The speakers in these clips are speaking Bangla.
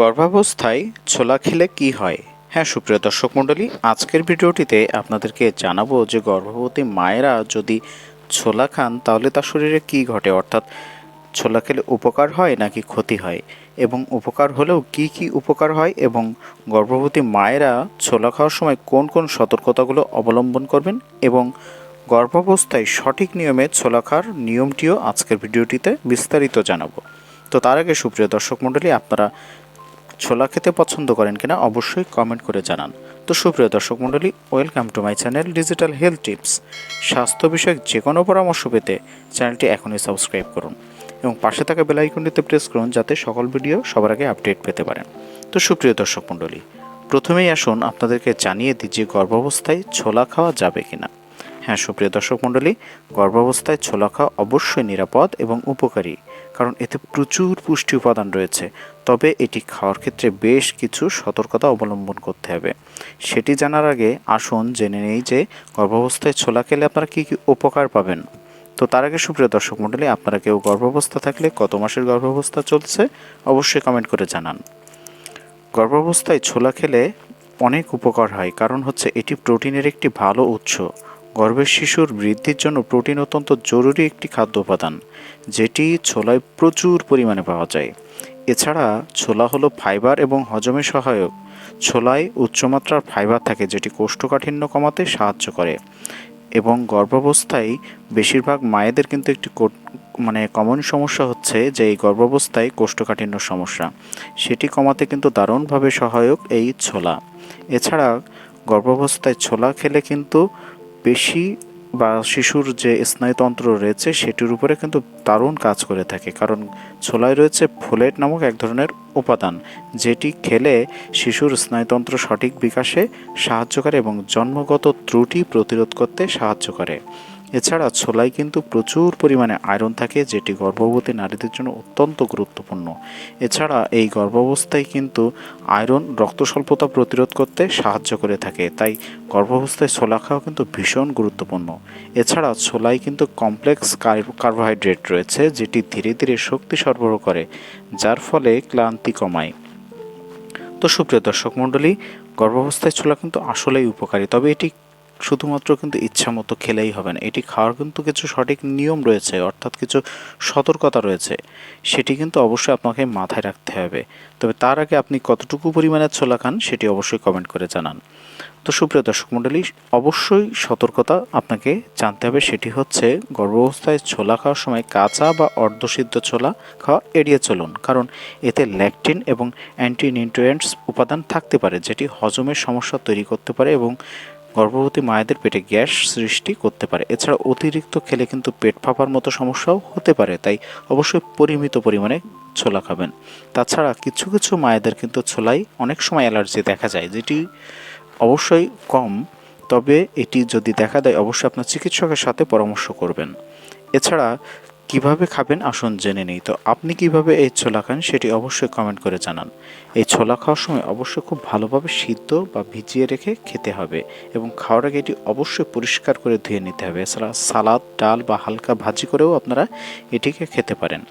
গর্ভাবস্থায় ছোলা খেলে কি হয়? হ্যাঁ সুপ্রিয় দর্শক মণ্ডলী, আজকের ভিডিওটিতে আপনাদেরকে জানাব যে গর্ভবতী মায়েরা যদি ছোলা খান, তাহলে তার শরীরে কি ঘটে? অর্থাৎ ছোলা খেলে উপকার হয় নাকি ক্ষতি হয়? এবং উপকার হলেও কি কি উপকার হয়? এবং গর্ভবতী মায়েরা ছোলা খাওয়ার সময় কোন কোন সতর্কতাগুলো অবলম্বন করবেন? এবং গর্ভাবস্থায় সঠিক নিয়মে ছোলা খাওয়ার নিয়মটিও আজকের ভিডিওটিতে বিস্তারিত জানাব। তো তার আগে, সুপ্রিয় দর্শক মণ্ডলী, আপনারা ছোলা খেতে পছন্দ করেন কিনা অবশ্যই কমেন্ট করে জানান। তো সুপ্রিয় দর্শক মণ্ডলী welcome to my channel digital health tips স্বাস্থ্য বিষয়ক যে কোনো পরামর্শ পেতে চ্যানেলটি এখনই সাবস্ক্রাইব করুন এবং পাশে থাকা বেলাইকনটিতে প্রেস করুন যাতে সকল ভিডিও সবার আগে আপডেট পেতে পারেন। তো সুপ্রিয় দর্শক মণ্ডলী, প্রথমেই আসুন আপনাদেরকে জানিয়ে দিই যে গর্ভাবস্থায় ছোলা খাওয়া যাবে কিনা। হ্যাঁ সুপ্রিয় দর্শক মণ্ডলী, গর্ভাবস্থায় ছোলা খাওয়া অবশ্যই নিরাপদ এবং উপকারী। কারণ এতে প্রচুর পুষ্টি উপাদান রয়েছে। তবে এটি খাওয়ার ক্ষেত্রে বেশ কিছু সতর্কতা অবলম্বন করতে হবে। সেটি জানার আগে আসুন জেনে নেই যে গর্ভাবস্থায় ছোলা খেলে আপনারা কী কী উপকার পাবেন। তো তার আগে সুপ্রিয় দর্শক মণ্ডলী, আপনারা কেউ গর্ভাবস্থা থাকলে কত মাসের গর্ভাবস্থা চলছে অবশ্যই কমেন্ট করে জানান। গর্ভাবস্থায় ছোলা খেলে অনেক উপকার হয়। কারণ হচ্ছে এটি প্রোটিনের একটি ভালো উৎস। গর্ভের শিশুর বৃদ্ধির জন্য প্রোটিন অত্যন্ত জরুরি একটি খাদ্য উপাদান, যেটি ছোলায় প্রচুর পরিমাণে পাওয়া যায়। এছাড়া ছোলা হলো ফাইবার এবং হজমে সহায়ক। ছোলায় উচ্চমাত্রার ফাইবার থাকে, যেটি কোষ্ঠকাঠিন্য কমাতে সাহায্য করে। এবং গর্ভাবস্থায় বেশিরভাগ মায়েদের কিন্তু একটি মানে কমন সমস্যা হচ্ছে যে এই গর্ভাবস্থায় কোষ্ঠকাঠিন্য সমস্যা। সেটি কমাতে কিন্তু দারুণভাবে সহায়ক এই ছোলা। এছাড়া গর্ভাবস্থায় ছোলা খেলে কিন্তু বেশি বা শিশুর যে স্নায়ুতন্ত্র রয়েছে, সেটির উপরে কিন্তু দারুণ কাজ করে থাকে। কারণ ছোলায় রয়েছে ফোলেট নামক এক ধরনের উপাদান, যেটি খেলে শিশুর স্নায়ুতন্ত্র সঠিক বিকাশে সাহায্য করে এবং জন্মগত ত্রুটি প্রতিরোধ করতে সাহায্য করে। এছাড়া ছোলায় কিন্তু প্রচুর পরিমাণে আয়রন থাকে, যেটি গর্ভবতী নারীদের জন্য অত্যন্ত গুরুত্বপূর্ণ। এছাড়া এই গর্ভাবস্থায় কিন্তু আয়রন রক্ত স্বল্পতা প্রতিরোধ করতে সাহায্য করে থাকে, তাই গর্ভাবস্থায় ছোলা খাওয়া কিন্তু ভীষণ গুরুত্বপূর্ণ। এছাড়া ছোলায় কিন্তু কমপ্লেক্স কার্বোহাইড্রেট রয়েছে, যেটি ধীরে ধীরে শক্তি সরবরাহ করে, যার ফলে ক্লান্তি কমায়। তো সুপ্রিয় দর্শক মণ্ডলী, গর্ভাবস্থায় ছোলা কিন্তু আসলেই উপকারী, তবে এটি শুধুমাত্র কিন্তু ইচ্ছা মতো খেলেই হবে না। এটি খাওয়ার কিন্তু কিছু সঠিক নিয়ম রয়েছে, অর্থাৎ কিছু সতর্কতা রয়েছে। সেটি কিন্তু অবশ্যই আপনাকে মাথায় রাখতে হবে। তবে তার আগে আপনি কতটুকু পরিমাণে ছোলা খান সেটি অবশ্যই কমেন্ট করে জানান। তো সুপ্রিয় দর্শক মণ্ডলী, অবশ্যই সতর্কতা আপনাকে জানতে হবে। সেটি হচ্ছে গর্ভাবস্থায় ছোলা খাওয়ার সময় কাঁচা বা অর্ধসিদ্ধ ছোলা খাওয়া এড়িয়ে চলুন। কারণ এতে ল্যাকটিন এবং অ্যান্টি নিউট্রিয়েন্টস উপাদান থাকতে পারে, যেটি হজমের সমস্যা তৈরি করতে পারে এবং গর্ভবতী মায়েদের পেটে গ্যাস সৃষ্টি করতে পারে। এছাড়া অতিরিক্ত খেলে কিন্তু পেট ফাঁপার মতো সমস্যাও হতে পারে, তাই অবশ্যই পরিমিত পরিমাণে ছোলা খাবেন। তাছাড়া কিছু কিছু মায়েদের কিন্তু ছোলাই অনেক সময় অ্যালার্জি দেখা যায়, যেটি অবশ্যই কম। তবে এটি যদি দেখা দেয়, অবশ্যই আপনার চিকিৎসকের সাথে পরামর্শ করবেন। এছাড়া কীভাবে খাবেন? আসুন জেনে নিই। তো আপনি কীভাবে এই ছোলা খান সেটি অবশ্যই কমেন্ট করে জানান। এই ছোলা খাওয়ার সময় অবশ্যই খুব ভালোভাবে সিদ্ধ বা ভিজিয়ে রেখে খেতে হবে এবং খাওয়ার আগে এটি অবশ্যই পরিষ্কার করে ধুয়ে নিতে হবে। এছাড়া সালাদ, ডাল বা হালকা ভাজি করেও আপনারা এটিকে খেতে পারেন।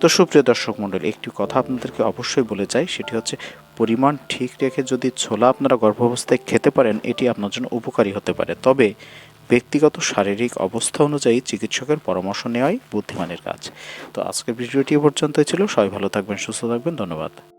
তো সুপ্রিয় দর্শক মণ্ডলী, একটি কথা আপনাদেরকে অবশ্যই বলে যাই, সেটি হচ্ছে পরিমাণ ঠিক রেখে যদি ছোলা আপনারা গর্ভাবস্থায় খেতে পারেন, এটি আপনার জন্য উপকারী হতে পারে। তবে ব্যক্তিগত শারীরিক অবস্থা অনুযায়ী চিকিৎসকের পরামর্শ নেওয়াই বুদ্ধিমানের কাজ। তো আজকের ভিডিওটি পর্যন্তই ছিল। সবাই ভালো থাকবেন, সুস্থ থাকবেন। ধন্যবাদ।